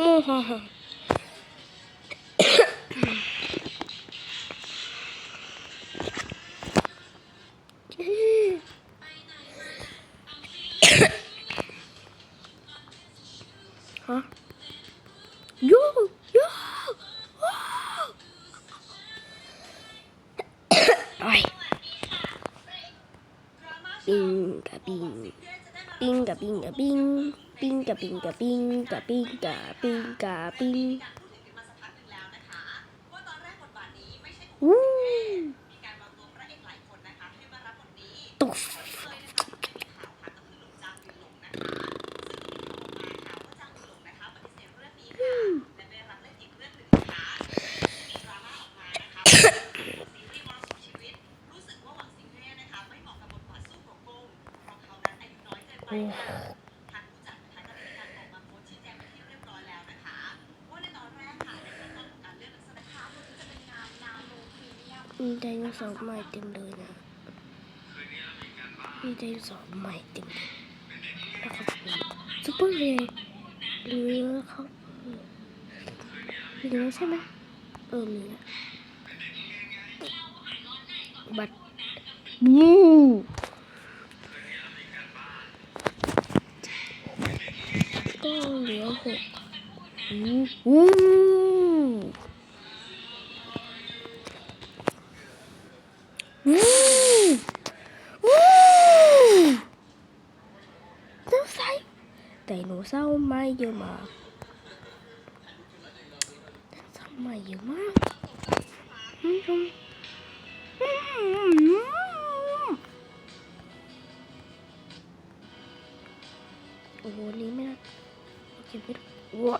ฮ่าฮ่าฮ่าฮะโยโยว้าวโอ้ย ปิงกะปิงปิงกะปิงกะปิงปิงกะปิงกะปิงกะปิงกะปิงกะปิงมาสักพักหนึ่งแล้วนะคะว่าตอนแรกบทบาทนี้ไม่ใช่ขอ มียมมีไดโนเสาร์ใหม่เต็มเลยนะ มีไดโนเสาร์ใหม่เต็มเลยนะครับซุปเปอร์เรย์หรือเขามีเนื้อใช่ไหมเออมีนะบัตรบูก็เหลือหกอู้ ไดโนเสาร์มาเยอะมากเศร้าร์มาเยอะมากโอ้โหนี่ไม่ได้โอเคไม่ได้ว้า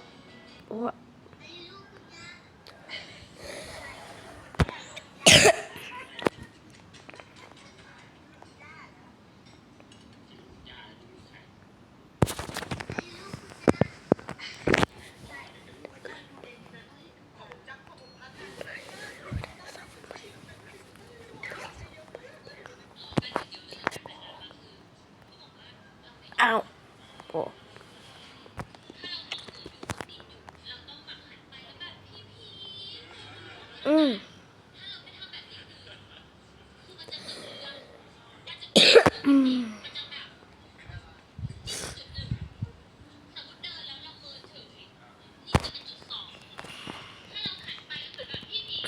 ว้า อ้าวโอ้อืม อืม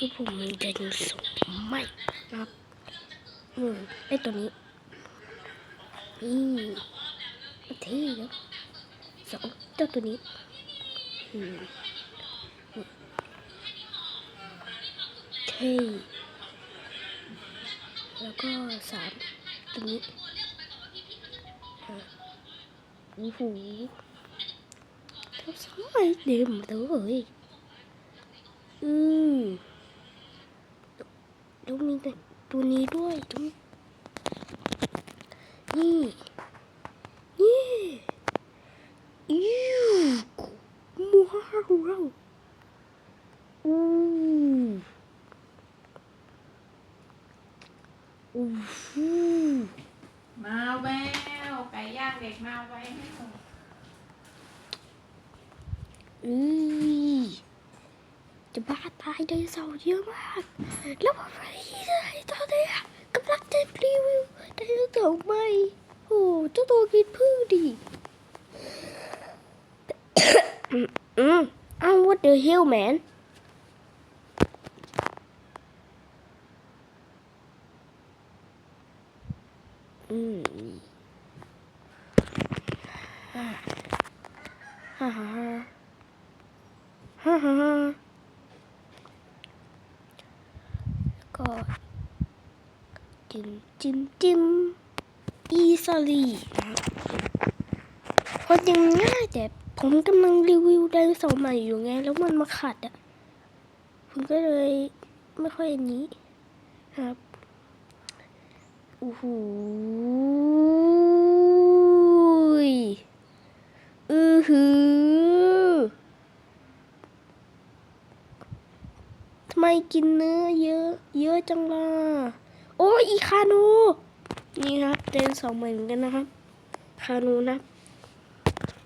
คือผมมีไดโนเสาร์ใหม่ครับอืมไอตัวนี้นี่เท่เนอะสองเจ้าตัวนี้อืมเท่แล้วก็สามตัวนี้โอ้โหทั้งสองไอเต็มเลยอืม แล้วมีตัวนี้ด้วยตัวนี้นี่นี่อิ้วว้าวอู้อู้ฟูมาแววไก่ย่างเด็กมาแววอือ จะบ้าตายไดโนเสาร์เยอะมาก แล้วผมไม่ได้ตอนนี้กำลังจะรีวิวไดโนเสาร์ใหม่โอ้เจ้าตัวกินพึ่งดิอืมอ้าว what the hell man อืมฮ่าฮ่าฮ่าฮ่าฮ่าฮ่าก็ จิ้มจิ้มจิ้มอีซาลีนะครับคนยังง่ายแต่ผมกำลังรีวิวไดโนเสาร์ใหม่อยู่ไง แล้วมันมาขัดอะ ผมก็เลยไม่ค่อยอันนี้ครับโอ้โหอือหือทำ ไม่กินเนื้อเยอะ เยอะจังล่ะโอ้อีคาโนนี่ครับเดนสองเหมือนกันนะครับ คาโนนะ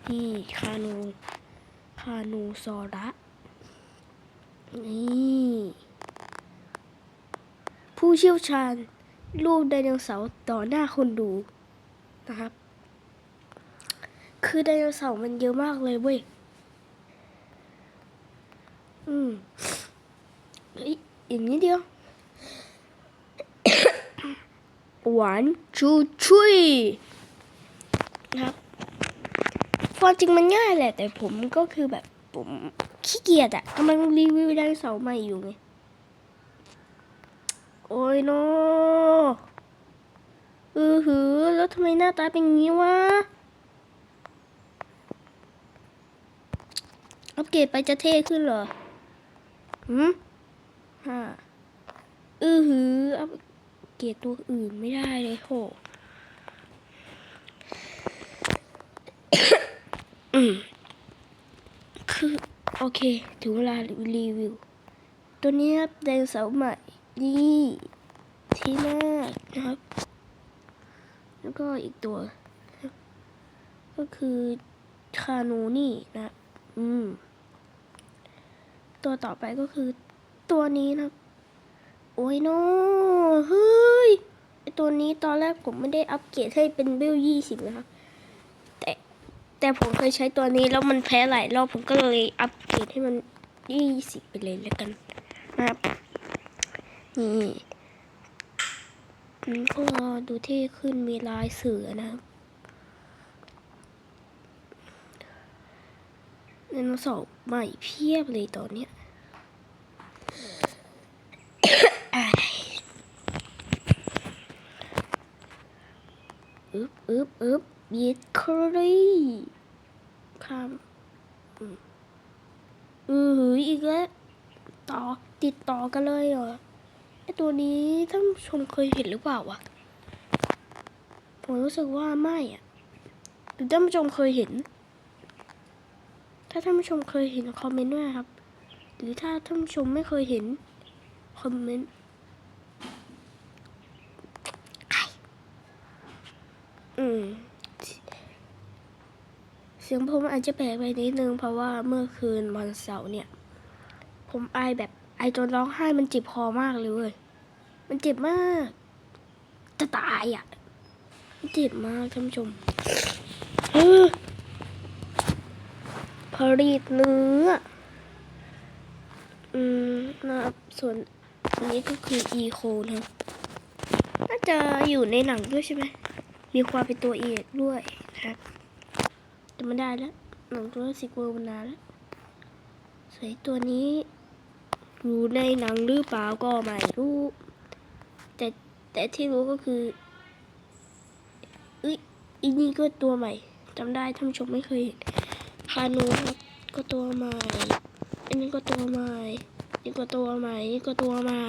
นี่คาโนคาโนซอรัสนี่ผู้เชี่ยวชาญรูปไดโนเสาร์ต่อหน้าคนดูนะครับ คือไดโนเสาร์มันเยอะมากเลยเว้ย อืม เฮ้ยอีกนิดเดียวหวานชูชุยนะครับความจริงมันง่ายแหละ แต่ผมก็คือแบบผมขี้เกียจอะกำลังรีวิวไดโนเสาร์ใหม่อยู่ไง โอ้ยโนเออหือ แล้วทำไมหน้าตาเป็นงี้วะ อัปเกรดไปจะเท่ขึ้นเหรอ หืม ฮ่าเออหืออัปเกรดตัวอื่นไม่ได้เลยโหคือ โอเค ถึงเวลารีวิว ตัวนี้ครับไดโนเสาร์ใหม่นี่ที่แรกนะครับ แล้วก็อีกตัว ก็คือคาโนนี่นะ อืม ตัวต่อไปก็คือ ตัวนี้นะโอ้ยโนเฮ้ยไอตัวนี้ตอนแรกผมไม่ได้อัปเกรดให้เป็นเบลยี่สิบนะครับแต่แต่ผมเคยใช้ตัวนี้แล้วมันแพ้หลายรอบผมก็เลยอัปเกรดให้มันยี่สิบไปเลยแล้วกันนะครับนี่มันก็ดูเท่ขึ้นมีลายเสือนะครับไดโนเสาร์ใหม่เพียบเลยตอนเนี้ย อึบ อึบบบีดครีข้ามอืมอือหืออีกแล้วต่อติดต่อกันเลยเหรอไอตัวนี้ท่านชมเคยเห็นหรือเปล่าวะผมรู้สึกว่าไม่อะหรือท่านผู้ชมเคยเห็น ถ้าท่านผู้ชมเคยเห็นคอมเมนต์ด้วยครับ หรือถ้าท่านผู้ชมไม่เคยเห็นคอมเมนต์อืม เสียงผมอาจจะแปลกไปนิดนึงเพราะว่าเมื่อคืนวันเสาร์เนี่ย ผมไอแบบไอจนร้องไห้มันเจ็บคอมากเลยเว้ยมันเจ็บมาก จะตายอะมันเจ็บมากท่านผู้ชมเออผลิตเนื้อ อืมนะครับส่วนอันนี้ก็คืออีโคนะน่าจะอยู่ในหนังด้วยใช่ไหม มีความเป็นตัวเอกด้วยนะครับ จำไม่ได้แล้วหนังตัวสิกเวอร์มานานแล้วใส่ตัวนี้อยู่ในหนังหรือเปล่าก็ไม่รู้ แต่แต่ที่รู้ก็คือเอ้ยอีนี่ก็ตัวใหม่จำได้ท่านชมไม่เคยเห็นคานูก็ตัวใหม่อันนี้ก็ตัวใหม่นี่ก็ตัวใหม่นี่ก็ตัวใหม่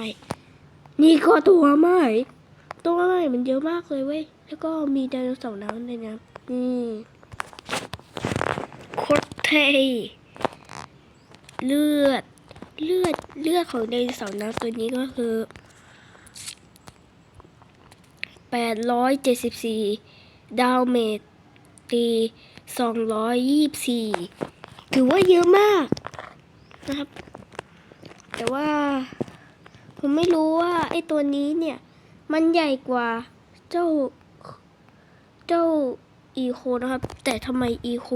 นี่ก็ตัวใหม่ตัวใหม่มันเยอะมากเลยเว้ยแล้วก็มีไดโนเสาร์น้ำในน้ำนี่ ค เลือด เลือด เลือดของไดโนเสาร์น้ำตัวนี้ก็คือแปดร้อยเจ็ดสิบสี่ดาวเมตรตีสองร้อยยี่สิบสี่ถือว่าเยอะมากนะครับ แต่ว่า ผมไม่รู้ว่าไอ้ตัวนี้เนี่ย มันใหญ่กว่าเจ้า เจ้าอีโคนะครับ แต่ทำไมอีโค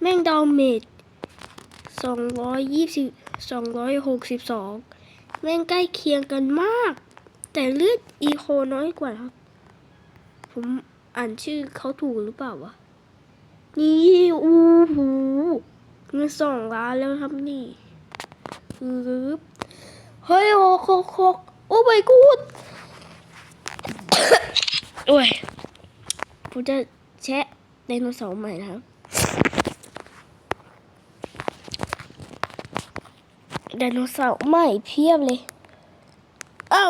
แม่งดาวเมจสองร้อยยี่สิบสองร้อยหกสิบสองแม่งใกล้เคียงกันมาก แต่เลือดอีโคน้อยกว่าครับ ผมอ่านชื่อเขาถูกหรือเปล่าวะ นี่อู้หูเงินสองล้านแล้วครับนี่ปึ๊บเฮ้ยโอ้โคโคกโอ้ my god โอ้ยผมจะแชะไดโนเสาร์ใหม่นะครับ ไดโนเสาร์ใหม่เพียบเลย เอ้า